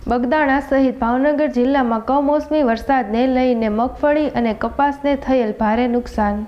બગદાણા સહિત ભાવનગર જિલ્લામાં કમોસમી વરસાદને લઈને મગફળી અને કપાસને થયેલ ભારે નુકસાન.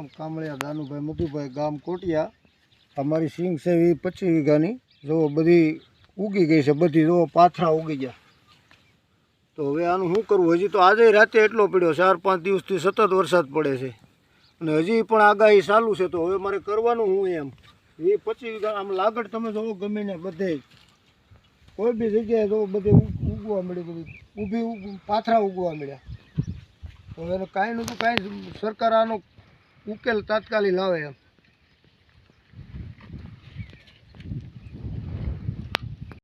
નામ કામળિયા દાનુભાઈ મધુભાઈ ગામ કોટિયા. અમારી સિંગ છે એ પચીસ વીઘાની. જો બધી ઉગી ગઈ છે, બધી જો પાથરા ઉગી ગયા. તો હવે આનું શું કરવું? હજી તો આજે રાતે એટલો પડ્યો ચાર પાંચ દિવસથી સતત વરસાદ પડે છે. અને હજી પણ આગાહી ચાલુ છે, તો હવે મારે કરવાનું હું એમ. એ પચીસ વીઘા, આમ લાગડ તમે જોવો ગમે ને બધે. કોઈ બી જગ્યાએ જો બધે ઉગ- ઉગવા મળ્યું બધું ઊભી પાથરા ઉગવા મળ્યા. એને કાંઈ નહોતું, કાંઈ સરકાર આનો ઉકેલ તાત્કાલિક લાવે એમ.